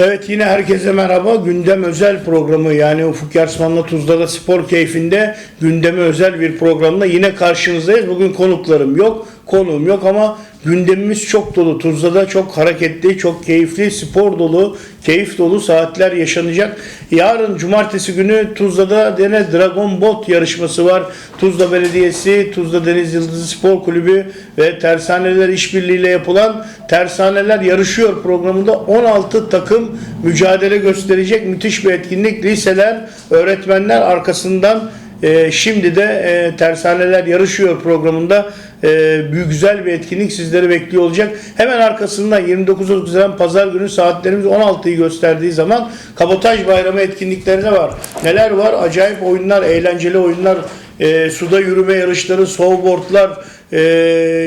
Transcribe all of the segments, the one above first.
Evet yine herkese merhaba. Gündem özel programı yani Ufuk Yarsman'la Tuzla'da spor keyfinde gündeme özel bir programla yine karşınızdayız. Bugün konuklarım yok, konuğum yok ama gündemimiz çok dolu. Tuzla'da çok hareketli, çok keyifli, spor dolu, keyif dolu saatler yaşanacak. Yarın cumartesi günü Tuzla'da Dene Dragon Boat yarışması var. Tuzla Belediyesi, Tuzla Deniz Yıldızı Spor Kulübü ve Tersaneler işbirliğiyle yapılan Tersaneler Yarışıyor programında 16 takım mücadele gösterecek müthiş bir etkinlik. Liseler, öğretmenler arkasından e, şimdi de e, Tersaneler Yarışıyor programında e, büyük güzel bir etkinlik sizleri bekliyor olacak. Hemen arkasından 29 Haziran Pazar günü saatlerimiz 16'yı gösterdiği zaman Kabotaj Bayramı etkinlikleri de var. Neler var? Acayip oyunlar, eğlenceli oyunlar, e, suda yürüme yarışları, snowboardlar, e,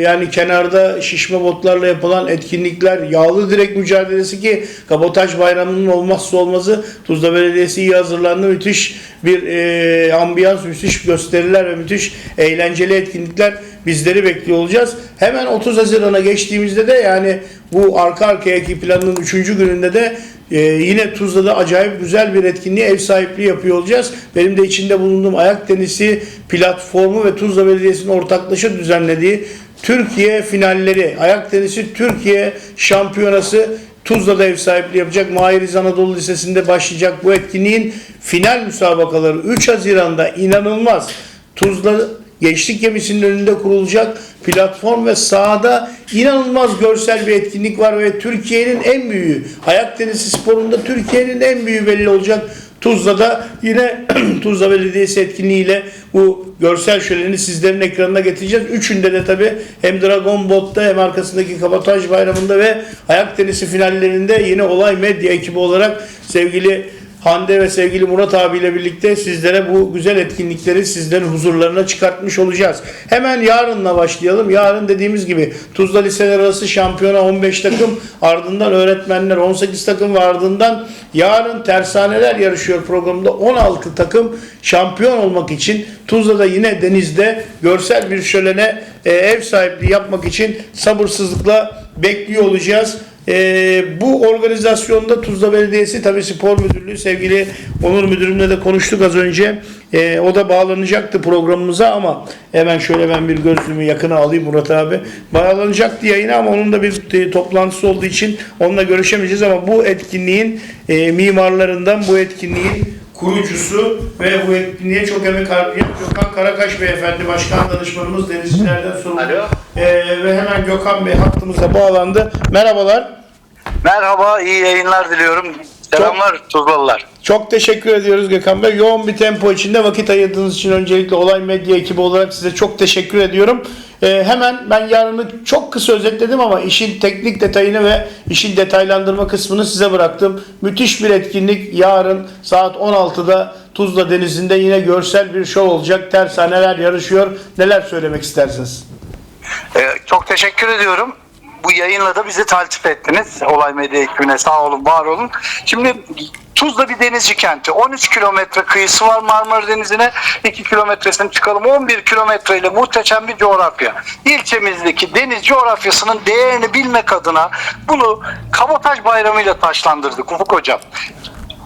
yani kenarda şişme botlarla yapılan etkinlikler, yağlı direk mücadelesi ki Kabotaj Bayramı'nın olmazsa olmazı Tuzla Belediyesi iyi hazırlandı. Müthiş bir e, ambiyans, müthiş gösteriler ve müthiş eğlenceli etkinlikler bizleri bekliyor olacağız. Hemen 30 Haziran'a geçtiğimizde de yani bu arka arkayaki planın 3. gününde de ee, yine Tuzla'da acayip güzel bir etkinliğe ev sahipliği yapıyor olacağız. Benim de içinde bulunduğum ayak tenisi platformu ve Tuzla Belediyesi'nin ortaklaşa düzenlediği Türkiye finalleri, ayak tenisi Türkiye şampiyonası Tuzla'da ev sahipliği yapacak. Mahiriz Anadolu Lisesi'nde başlayacak bu etkinliğin final müsabakaları 3 Haziran'da inanılmaz. Tuzla Gençlik Gemisi'nin önünde kurulacak platform ve sahada inanılmaz görsel bir etkinlik var ve Türkiye'nin en büyüğü, ayak tenisi sporunda Türkiye'nin en büyüğü belli olacak. Tuzla'da yine Tuzla Belediyesi etkinliğiyle bu görsel şöleni sizlerin ekranına getireceğiz. Üçünde de tabi hem Dragon Boat'ta hem arkasındaki Kabotaj Bayramı'nda ve ayak tenisi finallerinde yine Olay Medya ekibi olarak sevgili Hande ve sevgili Murat abiyle birlikte sizlere bu güzel etkinlikleri sizlerin huzurlarına çıkartmış olacağız. Hemen yarınla başlayalım. Yarın dediğimiz gibi Tuzla Liseler Arası Şampiyona 15 takım, ardından öğretmenler 18 takım ve ardından yarın tersaneler yarışıyor programında 16 takım şampiyon olmak için Tuzla'da yine denizde görsel bir şölene e, ev sahipliği yapmak için sabırsızlıkla bekliyor olacağız. Ee, bu organizasyonda Tuzla Belediyesi tabi spor müdürlüğü sevgili Onur müdürümle de konuştuk az önce. Ee, o da bağlanacaktı programımıza ama hemen şöyle ben bir gözlüğümü yakına alayım Murat abi. Bağlanacaktı yayına ama onun da bir e, toplantısı olduğu için onunla görüşemeyeceğiz ama bu etkinliğin e, mimarlarından bu etkinliğin kurucusu ve bu etkinliğe çok emek harcayan Gökhan Karakaş Beyefendi Başkan Danışmanımız denizcilerden sorumlu. Alo. Ee, ve hemen Gökhan Bey hattımıza bağlandı. Merhabalar. Merhaba, iyi yayınlar diliyorum. Selamlar Tuzlalılar. Çok teşekkür ediyoruz Gökhan Bey. Yoğun bir tempo içinde vakit ayırdığınız için öncelikle Olay Medya ekibi olarak size çok teşekkür ediyorum. Ee, hemen ben yarını çok kısa özetledim ama işin teknik detayını ve işin detaylandırma kısmını size bıraktım. Müthiş bir etkinlik yarın saat 16'da Tuzla Denizi'nde yine görsel bir şov olacak. Tersaneler yarışıyor. Neler söylemek istersiniz? Ee, çok teşekkür ediyorum. Bu yayınla da bizi takip ettiniz. Olay Medya ekibine sağ olun, var olun. Şimdi Tuzla bir denizci kenti. 13 kilometre kıyısı var Marmara Denizi'ne. 2 kilometresini çıkalım. 11 kilometre ile muhteşem bir coğrafya. İlçemizdeki deniz coğrafyasının değerini bilmek adına bunu Kabotaj Bayramı ile taşlandırdık Ufuk Hocam.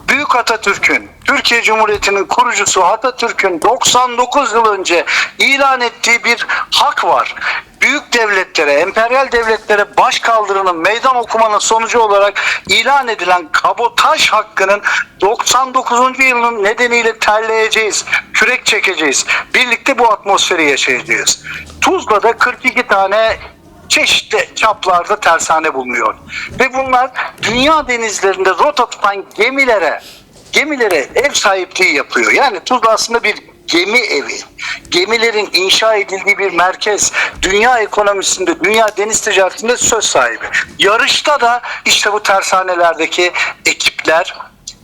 Büyük Atatürk'ün, Türkiye Cumhuriyeti'nin kurucusu Atatürk'ün 99 yıl önce ilan ettiği bir hak var. Büyük devletlere, emperyal devletlere baş kaldırının meydan okumanın sonucu olarak ilan edilen kabotaj hakkının 99. yılının nedeniyle terleyeceğiz, kürek çekeceğiz. Birlikte bu atmosferi yaşayacağız. Tuzla'da 42 tane çeşitli çaplarda tersane bulunuyor. Ve bunlar dünya denizlerinde rota tutan gemilere gemilere ev sahipliği yapıyor. Yani Tuzla aslında bir gemi evi. Gemilerin inşa edildiği bir merkez. Dünya ekonomisinde, dünya deniz ticaretinde söz sahibi. Yarışta da işte bu tersanelerdeki ekipler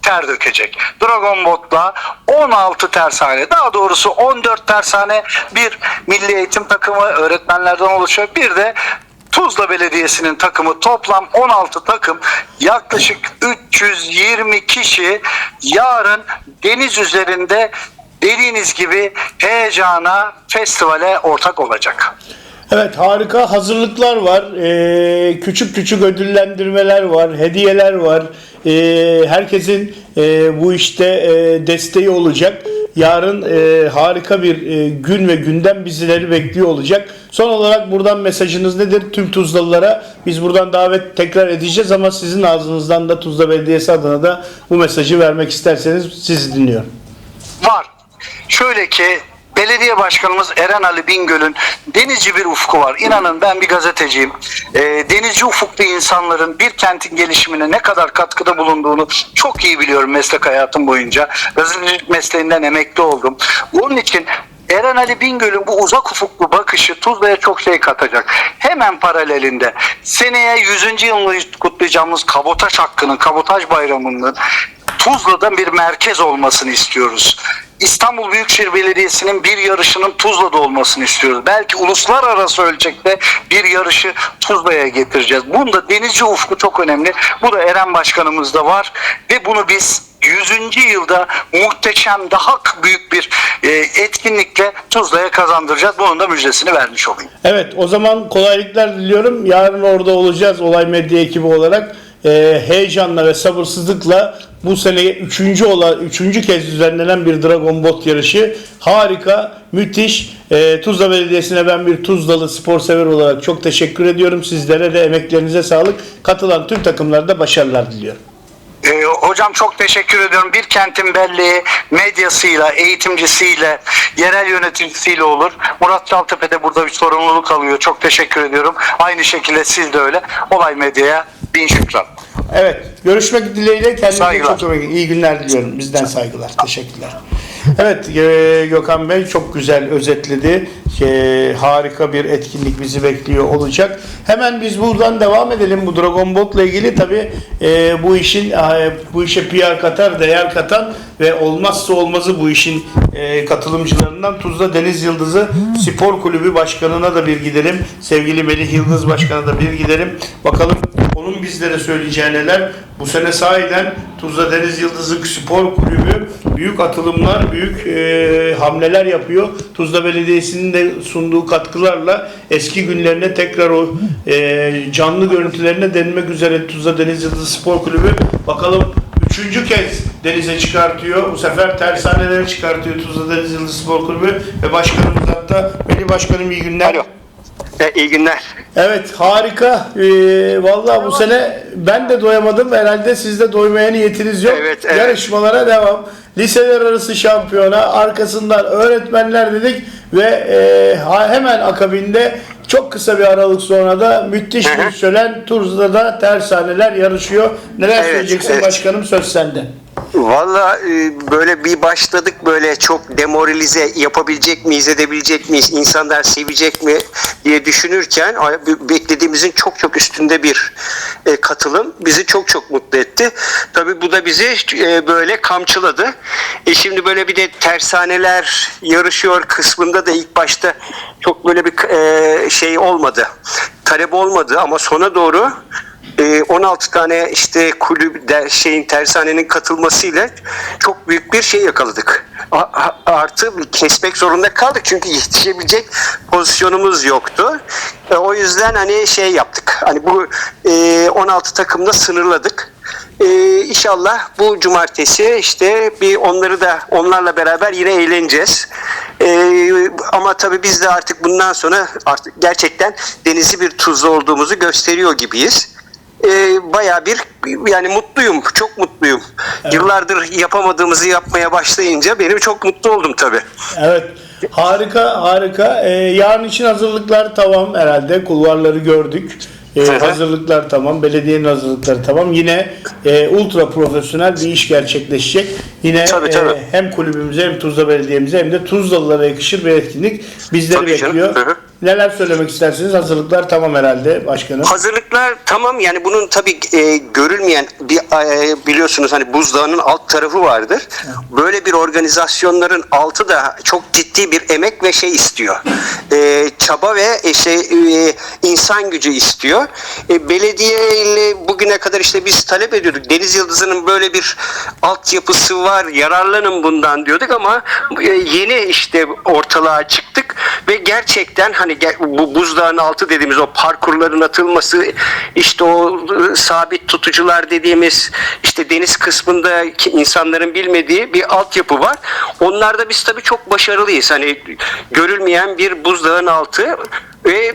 ter dökecek. Dragon Boat'la 16 tersane daha doğrusu 14 tersane bir milli eğitim takımı öğretmenlerden oluşuyor. Bir de Tuzla Belediyesi'nin takımı toplam 16 takım yaklaşık 320 kişi yarın deniz üzerinde dediğiniz gibi heyecana, festivale ortak olacak. Evet harika hazırlıklar var. Ee, küçük küçük ödüllendirmeler var. Hediyeler var. Ee, herkesin e, bu işte e, desteği olacak. Yarın e, harika bir e, gün ve gündem bizleri bekliyor olacak. Son olarak buradan mesajınız nedir? Tüm Tuzlalılara biz buradan davet tekrar edeceğiz ama sizin ağzınızdan da Tuzla Belediyesi adına da bu mesajı vermek isterseniz sizi dinliyorum. Şöyle ki Belediye Başkanımız Eren Ali Bingöl'ün denizci bir ufku var. İnanın ben bir gazeteciyim. Ee, denizci ufuklu insanların bir kentin gelişimine ne kadar katkıda bulunduğunu çok iyi biliyorum meslek hayatım boyunca. Gazetecilik mesleğinden emekli oldum. Bunun için Eren Ali Bingöl'ün bu uzak ufuklu bakışı Tuzla'ya çok şey katacak. Hemen paralelinde seneye 100. yılını kutlayacağımız kabotaj hakkının, kabotaj bayramının Tuzla'da bir merkez olmasını istiyoruz. İstanbul Büyükşehir Belediyesi'nin bir yarışının Tuzla'da olmasını istiyoruz. Belki uluslararası ölçekte bir yarışı Tuzla'ya getireceğiz. Bunda denizci ufku çok önemli. Bu da Eren Başkanımızda var ve bunu biz 100. yılda muhteşem daha büyük bir e, etkinlikle Tuzla'ya kazandıracağız. Bunun da müjdesini vermiş olayım. Evet o zaman kolaylıklar diliyorum. Yarın orada olacağız olay medya ekibi olarak. Ee, heyecanla ve sabırsızlıkla bu sene üçüncü olan üçüncü kez düzenlenen bir Dragon Boat yarışı harika, müthiş. Ee, Tuzla Belediyesi'ne ben bir Tuzlalı spor sever olarak çok teşekkür ediyorum. Sizlere de emeklerinize sağlık. Katılan tüm takımlarda başarılar diliyorum. Ee, hocam çok teşekkür ediyorum. Bir kentin belleği medyasıyla, eğitimcisiyle, yerel yöneticisiyle olur. Murat Çaltepe'de burada bir sorumluluk alıyor. Çok teşekkür ediyorum. Aynı şekilde siz de öyle. Olay Medya'ya bin şükran. Evet. Görüşmek dileğiyle. Kendinize Saygılar. çok iyi günler diliyorum. Bizden saygılar. Teşekkürler. Evet e, Gökhan Bey çok güzel özetledi. E, harika bir etkinlik bizi bekliyor olacak. Hemen biz buradan devam edelim bu Dragon Boat'la ilgili tabi bu işin e, bu işe PR katar, değer katan ve olmazsa olmazı bu işin e, katılımcılarından Tuzla Deniz Yıldızı Spor Kulübü Başkanı'na da bir gidelim. Sevgili Melih Yıldız Başkan'a da bir gidelim. Bakalım bizlere söyleyeceği neler. Bu sene sahiden Tuzla Deniz Yıldızı Spor Kulübü büyük atılımlar, büyük e, hamleler yapıyor. Tuzla Belediyesi'nin de sunduğu katkılarla eski günlerine tekrar o e, canlı görüntülerine denmek üzere Tuzla Deniz Yıldızı Spor Kulübü bakalım Üçüncü kez denize çıkartıyor. Bu sefer tersanelere çıkartıyor Tuzla Deniz Yıldızı Spor Kulübü ve başkanımız hatta Melih Başkanım iyi günler. Alo. E, iyi günler. Evet harika. Ee, vallahi bu sene ben de doyamadım. Herhalde siz de doymaya niyetiniz yok. Evet, evet. Yarışmalara devam. Liseler arası şampiyona arkasından öğretmenler dedik ve e, ha- hemen akabinde çok kısa bir aralık sonra da müthiş Hı hı. bir şölen Tuzla'da tersaneler yarışıyor. Neler Evet, söyleyeceksin evet. başkanım söz sende. Valla e, böyle bir başladık böyle çok demoralize yapabilecek miyiz, edebilecek miyiz, insanlar sevecek mi diye düşünürken beklediğimizin çok çok üstünde bir e, katılım bizi çok çok mutlu etti. Tabii bu da bizi e, böyle kamçıladı. E şimdi böyle bir de tersaneler yarışıyor kısmında da ilk başta çok böyle bir şey olmadı. Talep olmadı ama sona doğru e, 16 tane işte kulüp de, şeyin tersanenin katılmasıyla çok büyük bir şey yakaladık. A- artı kesmek zorunda kaldık çünkü yetişebilecek pozisyonumuz yoktu. E, o yüzden hani şey yaptık. Hani bu e, 16 takımda sınırladık. E, inşallah bu cumartesi işte bir onları da onlarla beraber yine eğleneceğiz. E, ama tabii biz de artık bundan sonra artık gerçekten denizi bir tuzlu olduğumuzu gösteriyor gibiyiz e, bayağı bir yani mutluyum. Çok mutluyum. Yıllardır yapamadığımızı yapmaya başlayınca benim çok mutlu oldum tabii. Evet. Harika harika. Ee, yarın için hazırlıklar tamam herhalde. Kulvarları gördük. Ee, hazırlıklar tamam. Belediyenin hazırlıkları tamam. Yine e, ultra profesyonel bir iş gerçekleşecek. Yine Tabii, e, tabii. hem kulübümüze hem Tuzla Belediye'mize hem de Tuzlalılara yakışır bir etkinlik bizleri Tabii canım. bekliyor. Hı. Neler söylemek istersiniz? Hazırlıklar tamam herhalde başkanım. Hazırlıklar tamam yani bunun tabii e, görülmeyen bir e, biliyorsunuz hani buzdağının alt tarafı vardır. Böyle bir organizasyonların altı da çok ciddi bir emek ve şey istiyor. E, çaba ve e, şey e, insan gücü istiyor. E, belediye ile bugüne kadar işte biz talep ediyorduk. Deniz Yıldızı'nın böyle bir altyapısı var. Yararlanın bundan diyorduk ama e, yeni işte ortalığa çıktık ve gerçekten hani yani ge- bu buzdağın altı dediğimiz o parkurların atılması işte o e, sabit tutucular dediğimiz işte deniz kısmında insanların bilmediği bir altyapı var. Onlarda biz tabii çok başarılıyız. Hani görülmeyen bir buzdağın altı ve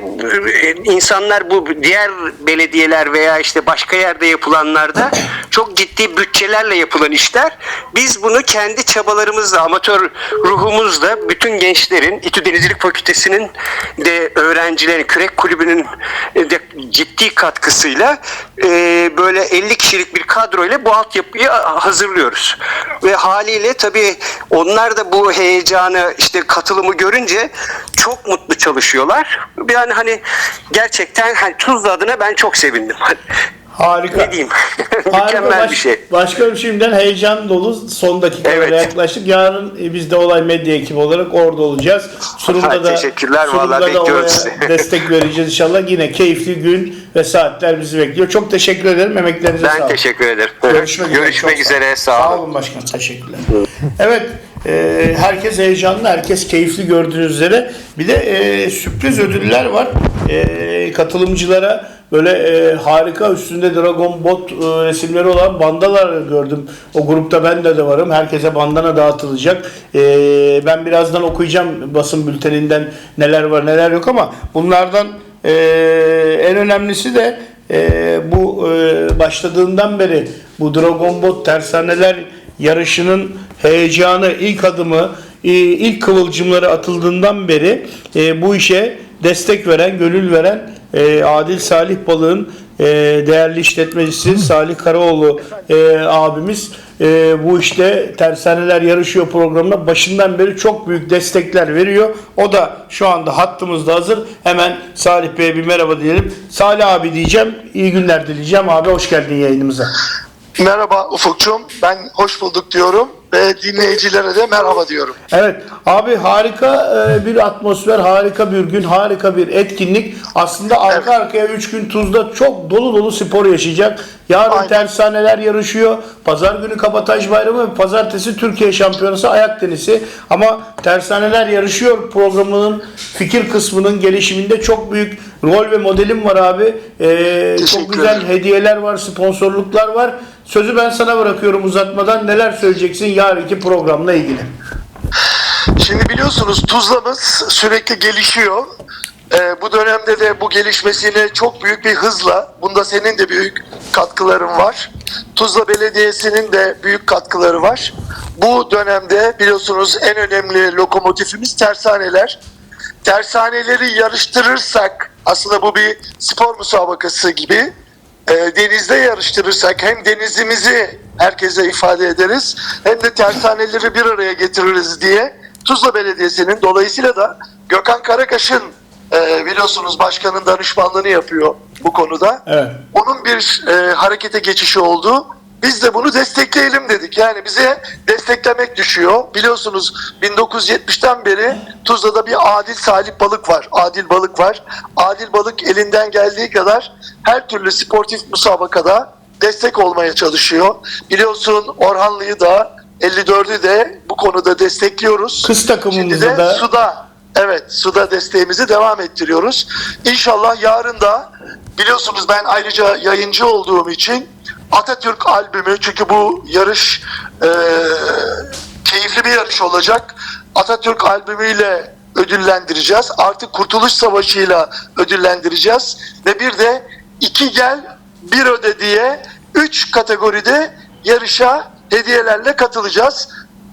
e, insanlar bu diğer belediyeler veya işte başka yerde yapılanlarda çok ciddi bütçelerle yapılan işler. Biz bunu kendi çabalarımızla, amatör ruhumuzla bütün gençlerin, İTÜ Denizcilik Fakültesi'nin de öğrencilerin, Kürek Kulübü'nün de ciddi katkısıyla e, böyle 50 kişilik bir kadroyla bu altyapıyı hazırlıyoruz. Ve haliyle tabii onlar da bu heyecanı, işte katılımı görünce çok mutlu çalışıyorlar. Yani hani gerçekten hani Tuzla adına ben çok sevindim. Harika. Ne diyeyim? Harika. Mükemmel Baş- bir şey. Başka bir şeyimden heyecan dolu son dakikalara Evet. yaklaştık. Yarın e, biz de Olay Medya ekibi olarak orada olacağız. Sunumda da, Teşekkürler, sunumda da bekliyoruz destek vereceğiz inşallah. Yine keyifli gün ve saatler bizi bekliyor. Çok teşekkür ederim. Emeklerinize Ben sağlık. teşekkür ederim. Görüşmek, üzere. Görüşmek üzere. Sağ Sağ olun. olun başkanım. Teşekkürler. Evet. E, herkes heyecanlı. Herkes keyifli gördüğünüz üzere. Bir de e, sürpriz ödüller var. E, katılımcılara böyle e, harika üstünde Dragon Bot e, resimleri olan bandalar gördüm. O grupta ben de, varım. Herkese bandana dağıtılacak. E, ben birazdan okuyacağım basın bülteninden neler var neler yok ama bunlardan e, en önemlisi de e, bu e, başladığından beri bu Dragon Bot tersaneler yarışının heyecanı, ilk adımı, e, ilk kıvılcımları atıldığından beri e, bu işe destek veren, gönül veren e, Adil Salih Balık'ın değerli işletmecisi Salih Karaoğlu abimiz bu işte tersaneler yarışıyor programına başından beri çok büyük destekler veriyor. O da şu anda hattımızda hazır. Hemen Salih Bey'e bir merhaba diyelim. Salih abi diyeceğim. İyi günler dileyeceğim. Abi hoş geldin yayınımıza. Merhaba Ufukçum. Ben hoş bulduk diyorum ve dinleyicilere de merhaba diyorum. Evet abi harika e, bir atmosfer, harika bir gün, harika bir etkinlik. Aslında arka arkaya 3 gün Tuzla çok dolu dolu spor yaşayacak. Yarın Aynen. tersaneler yarışıyor. Pazar günü Kabataş Bayramı ve pazartesi Türkiye Şampiyonası ayak tenisi. Ama tersaneler yarışıyor programının fikir kısmının gelişiminde çok büyük rol ve modelim var abi. E, çok güzel hediyeler var, sponsorluklar var. Sözü ben sana bırakıyorum uzatmadan. Neler söyleyeceksin yarınki programla ilgili? Şimdi biliyorsunuz Tuzla'mız sürekli gelişiyor. Ee, bu dönemde de bu gelişmesine çok büyük bir hızla, bunda senin de büyük katkıların var. Tuzla Belediyesi'nin de büyük katkıları var. Bu dönemde biliyorsunuz en önemli lokomotifimiz tersaneler. Tersaneleri yarıştırırsak aslında bu bir spor müsabakası gibi e, denizde yarıştırırsak hem denizimizi herkese ifade ederiz hem de tersaneleri bir araya getiririz diye Tuzla Belediyesi'nin dolayısıyla da Gökhan Karakaş'ın e, biliyorsunuz başkanın danışmanlığını yapıyor bu konuda. Evet. Onun bir e, harekete geçişi oldu. Biz de bunu destekleyelim dedik. Yani bize desteklemek düşüyor. Biliyorsunuz 1970'ten beri Tuzla'da bir Adil Salih Balık var. Adil Balık var. Adil Balık elinden geldiği kadar her türlü sportif müsabakada destek olmaya çalışıyor. Biliyorsun Orhanlı'yı da 54'ü de bu konuda destekliyoruz. Kız takımımızda Şimdi de da- suda evet suda desteğimizi devam ettiriyoruz. İnşallah yarın da biliyorsunuz ben ayrıca yayıncı olduğum için Atatürk albümü çünkü bu yarış e, keyifli bir yarış olacak. Atatürk albümüyle ödüllendireceğiz. Artık Kurtuluş Savaşı'yla ödüllendireceğiz. Ve bir de iki gel bir öde diye üç kategoride yarışa hediyelerle katılacağız.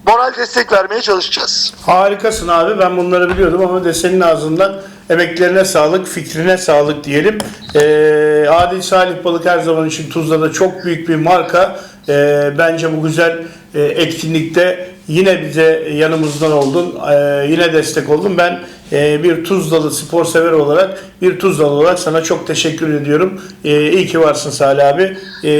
Moral destek vermeye çalışacağız. Harikasın abi. Ben bunları biliyordum ama senin ağzından emeklerine sağlık, fikrine sağlık diyelim. Ee, Adil Salih Balık her zaman için Tuzla'da çok büyük bir marka. Ee, bence bu güzel e, etkinlikte yine bize yanımızdan oldun. Ee, yine destek oldun. Ben e, bir Tuzlalı spor sever olarak, bir Tuzlalı olarak sana çok teşekkür ediyorum. Ee, iyi ki varsın Salih abi. Ee,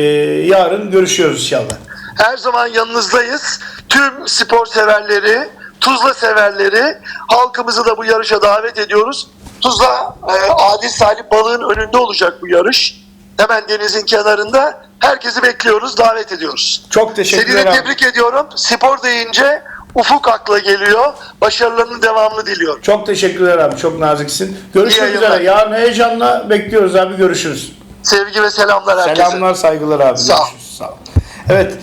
yarın görüşüyoruz inşallah. Her zaman yanınızdayız. Tüm spor severleri, Tuzla severleri, halkımızı da bu yarışa davet ediyoruz. Tuzla e, Adil Salih Balığın önünde olacak bu yarış. Hemen denizin kenarında. Herkesi bekliyoruz, davet ediyoruz. Çok Seni teşekkürler de abi. tebrik ediyorum. Spor deyince Ufuk akla geliyor. Başarılarının devamını diliyorum. Çok teşekkürler abi. Çok naziksin. Görüşmek üzere. Yarın heyecanla bekliyoruz abi. Görüşürüz. Sevgi ve selamlar herkese. Selamlar, saygılar abi. Sağ ol. Görüşürüz. Sağ ol. Evet.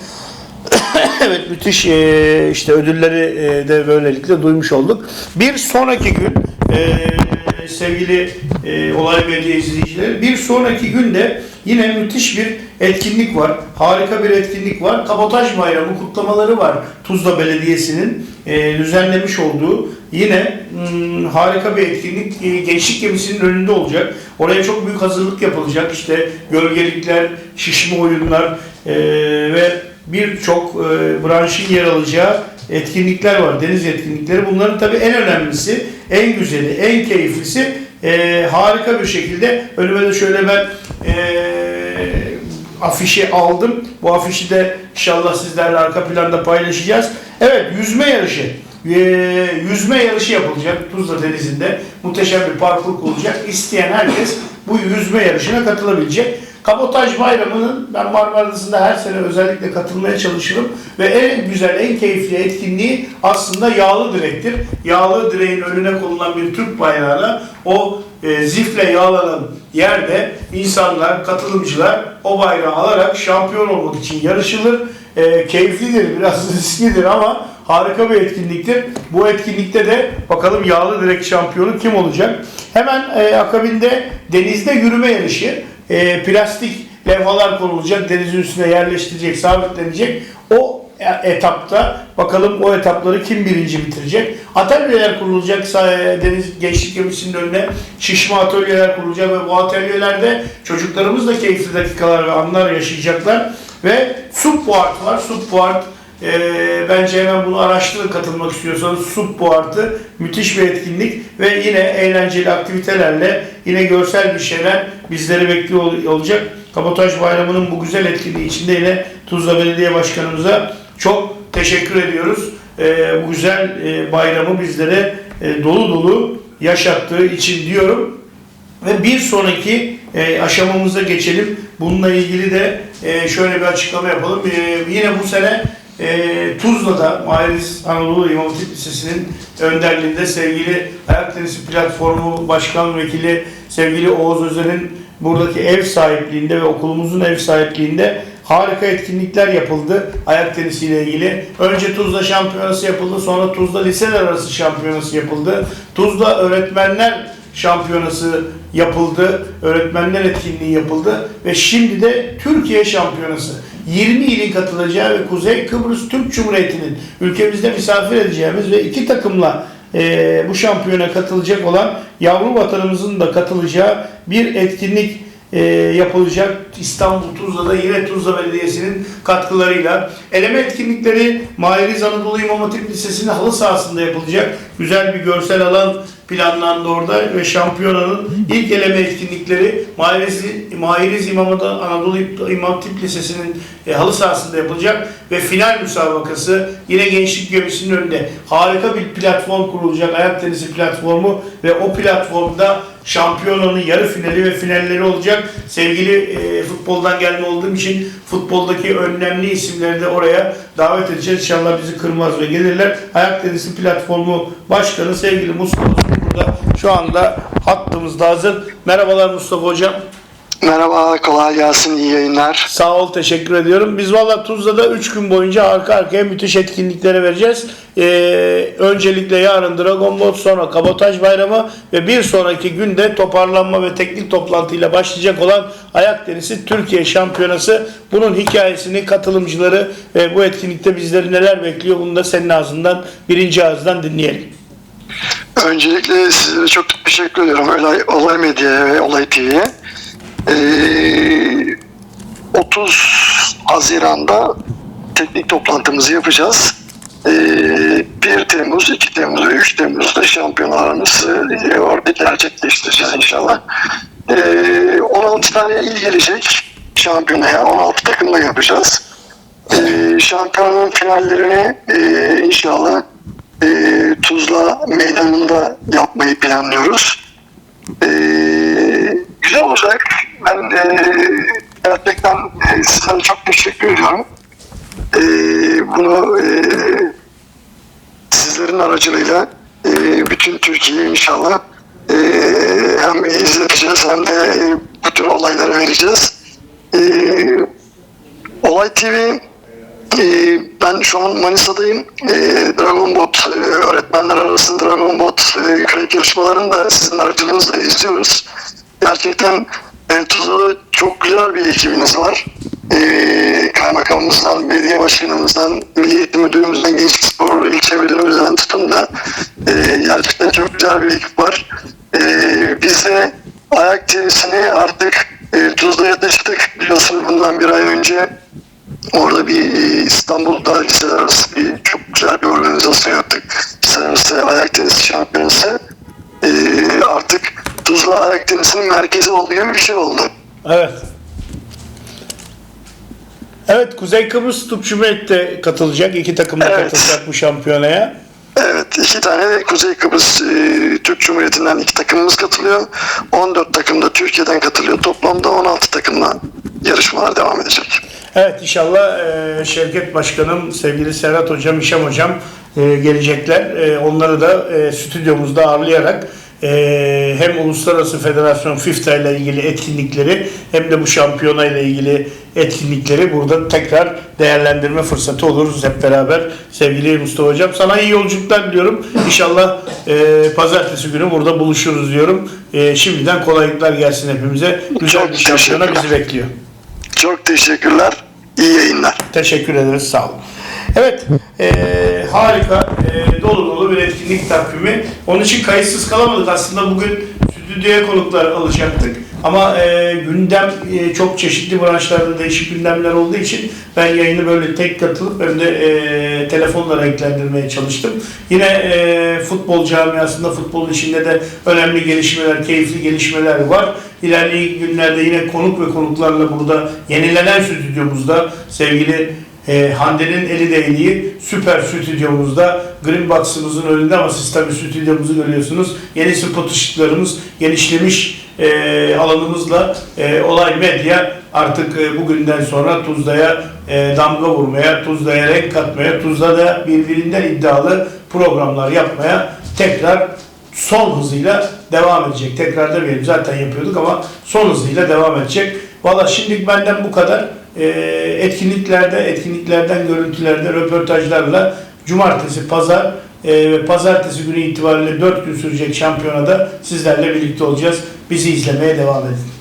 evet müthiş e, işte ödülleri e, de böylelikle duymuş olduk. Bir sonraki gün e, sevgili e, Olay Medya izleyicileri bir sonraki günde yine müthiş bir etkinlik var. Harika bir etkinlik var. Kabotaj Bayramı kutlamaları var. Tuzla Belediyesi'nin e, düzenlemiş olduğu yine hmm, harika bir etkinlik e, gençlik gemisinin önünde olacak. Oraya çok büyük hazırlık yapılacak. İşte gölgelikler, şişme oyunlar e, ve birçok e, branşın yer alacağı etkinlikler var. Deniz etkinlikleri. Bunların tabii en önemlisi, en güzeli, en keyiflisi e, harika bir şekilde önüme de şöyle ben e, afişi aldım. Bu afişi de inşallah sizlerle arka planda paylaşacağız. Evet yüzme yarışı. Ee, yüzme yarışı yapılacak Tuzla Denizi'nde. Muhteşem bir parkur kurulacak. İsteyen herkes bu yüzme yarışına katılabilecek. Kabotaj Bayramı'nın ben Marmara Adası'nda her sene özellikle katılmaya çalışırım. Ve en güzel, en keyifli etkinliği aslında yağlı direktir. Yağlı direğin önüne konulan bir Türk bayrağıyla o e, zifle yağlanan yerde insanlar, katılımcılar o bayrağı alarak şampiyon olmak için yarışılır. E, keyiflidir, biraz risklidir ama harika bir etkinliktir. Bu etkinlikte de bakalım yağlı direk şampiyonu kim olacak? Hemen e, akabinde denizde yürüme yarışı. E, plastik levhalar konulacak, denizin üstüne yerleştirecek, sabitlenecek. O e- etapta bakalım o etapları kim birinci bitirecek. Atölyeler kurulacak sa- deniz gençlik gemisinin önüne şişme atölyeler kurulacak ve bu atölyelerde çocuklarımız da keyifli dakikalar ve anlar yaşayacaklar. Ve Subboard var. Subboard ee, bence hemen bunu araştırın katılmak istiyorsanız Subboard'ı müthiş bir etkinlik ve yine eğlenceli aktivitelerle yine görsel bir şeyler bizleri bekliyor ol- olacak. Kabotaj Bayramı'nın bu güzel etkinliği içinde yine Tuzla Belediye Başkanımıza çok teşekkür ediyoruz. Ee, bu güzel e, bayramı bizlere e, dolu dolu yaşattığı için diyorum. Ve bir sonraki e, aşamamıza geçelim. Bununla ilgili de e, şöyle bir açıklama yapalım. E, yine bu sene e, Tuzla'da Mahiriz Anadolu İmam Hatip Lisesi'nin önderliğinde sevgili Ayak Tenisi Platformu Başkan Vekili sevgili Oğuz Özer'in buradaki ev sahipliğinde ve okulumuzun ev sahipliğinde harika etkinlikler yapıldı ayak tenisiyle ilgili. Önce Tuzla şampiyonası yapıldı, sonra Tuzla liseler arası şampiyonası yapıldı. Tuzla öğretmenler şampiyonası yapıldı, öğretmenler etkinliği yapıldı ve şimdi de Türkiye şampiyonası. 20 ilin katılacağı ve Kuzey Kıbrıs Türk Cumhuriyeti'nin ülkemizde misafir edeceğimiz ve iki takımla e, bu şampiyona katılacak olan yavru vatanımızın da katılacağı bir etkinlik e, yapılacak İstanbul Tuzla'da yine Tuzla Belediyesi'nin katkılarıyla. Eleme etkinlikleri Mahiriz Anadolu İmam Hatip Lisesi'nin halı sahasında yapılacak. Güzel bir görsel alan planlandı orada ve şampiyonanın ilk eleme etkinlikleri Mahiriz, Mahiriz İmam Anadolu İmam Hatip Lisesi'nin e, halı sahasında yapılacak ve final müsabakası yine Gençlik Gemisi'nin önünde harika bir platform kurulacak ayak tenisi platformu ve o platformda şampiyonanın yarı finali ve finalleri olacak. Sevgili e, futboldan gelme olduğum için futboldaki önemli isimleri de oraya davet edeceğiz. İnşallah bizi kırmaz ve gelirler. Ayak tenisi platformu başkanı sevgili Mustafa burada şu anda hattımızda hazır. Merhabalar Mustafa Hocam. Merhaba, kolay gelsin, iyi yayınlar. Sağ ol, teşekkür ediyorum. Biz valla Tuzla'da 3 gün boyunca arka arkaya müthiş etkinliklere vereceğiz. Ee, öncelikle yarın Dragon Boat, sonra Kabotaj Bayramı ve bir sonraki günde toparlanma ve teknik toplantıyla başlayacak olan Ayak Tenisi Türkiye Şampiyonası. Bunun hikayesini, katılımcıları ve bu etkinlikte bizleri neler bekliyor bunu da senin ağzından, birinci ağızdan dinleyelim. Öncelikle size çok teşekkür ediyorum Olay, Olay Medya'ya ve Olay TV'ye. Ee, 30 Haziran'da teknik toplantımızı yapacağız. Ee, 1 Temmuz, 2 Temmuz ve 3 Temmuz'da şampiyonlarımızı e, orada gerçekleştireceğiz inşallah. Ee, 16 tane il gelecek şampiyonaya, 16 takımla yapacağız. Ee, şampiyonun finallerini e, inşallah e, Tuzla meydanında yapmayı planlıyoruz. E, güzel olacak. Ben e, gerçekten e, size çok teşekkür ediyorum. E, bunu e, sizlerin aracılığıyla e, bütün Türkiye'yi inşallah e, hem izleteceğiz hem de e, bütün olayları vereceğiz. E, Olay TV e, ben şu an Manisa'dayım. E, Dragon Bot e, öğretmenler arasında Dragon Bot e, kürek yarışmalarını da sizin aracılığınızla izliyoruz. Gerçekten e, çok güzel bir ekibiniz var. E, kaymakamımızdan, belediye başkanımızdan, Milli Eğitim Müdürümüzden, Gençlik Spor ilçe müdürümüzden tutun da e, gerçekten çok güzel bir ekip var. E, biz de ayak tenisini artık e, Tuzla'ya taşıdık. Biliyorsunuz bundan bir ay önce Orada bir e, İstanbul'da liseler arası bir çok güzel bir organizasyon yaptık. Arası ayak tenisi şampiyonası. E, artık Tuzla ayak tenisinin merkezi gibi bir şey oldu. Evet. Evet Kuzey Kıbrıs Türk Cumhuriyeti katılacak. İki takım da Evet. katılacak bu şampiyonaya. Evet, iki tane de Kuzey Kıbrıs e, Türk Cumhuriyeti'nden iki takımımız katılıyor. 14 takım da Türkiye'den katılıyor. Toplamda 16 takımla yarışmalar devam edecek. Evet inşallah e, Şevket Başkanım, sevgili Serhat Hocam, İşem Hocam e, gelecekler. E, onları da e, stüdyomuzda ağırlayarak e, hem Uluslararası Federasyon FIFA ile ilgili etkinlikleri hem de bu şampiyona ile ilgili etkinlikleri burada tekrar değerlendirme fırsatı oluruz hep beraber. Sevgili Mustafa Hocam sana iyi yolculuklar diliyorum. İnşallah e, pazartesi günü burada buluşuruz diyorum. E, şimdiden kolaylıklar gelsin hepimize. Güzel Çok bir şampiyona bizi bekliyor. Çok teşekkürler. İyi yayınlar. Teşekkür ederiz. Sağ olun. Evet, eee, harika, eee, dolu dolu bir etkinlik takvimi. Onun için kayıtsız kalamadık. Aslında bugün stüdyoya konuklar alacaktık. Ama eee, gündem eee, çok çeşitli branşlarda değişik gündemler olduğu için ben yayını böyle tek katılıp hem de eee telefonla renklendirmeye çalıştım. Yine eee, futbol camiasında, futbolun içinde de önemli gelişmeler, keyifli gelişmeler var. İlerleyen günlerde yine konuk ve konuklarla burada yenilenen stüdyomuzda sevgili e, Hande'nin eli değdiği süper stüdyomuzda Green Box'ımızın önünde ama siz tabii stüdyomuzu görüyorsunuz. Yeni spot ışıklarımız genişlemiş e, alanımızla e, Olay Medya artık e, bugünden sonra Tuzla'ya e, damga vurmaya, Tuzla'ya renk katmaya, Tuzla'da birbirinden iddialı programlar yapmaya tekrar son hızıyla devam edecek. Tekrar demeyelim zaten yapıyorduk ama son hızıyla devam edecek. Valla şimdilik benden bu kadar. Ee, etkinliklerde, etkinliklerden görüntülerde, röportajlarla cumartesi, pazar e, ve pazartesi günü itibariyle 4 gün sürecek şampiyonada sizlerle birlikte olacağız. Bizi izlemeye devam edin.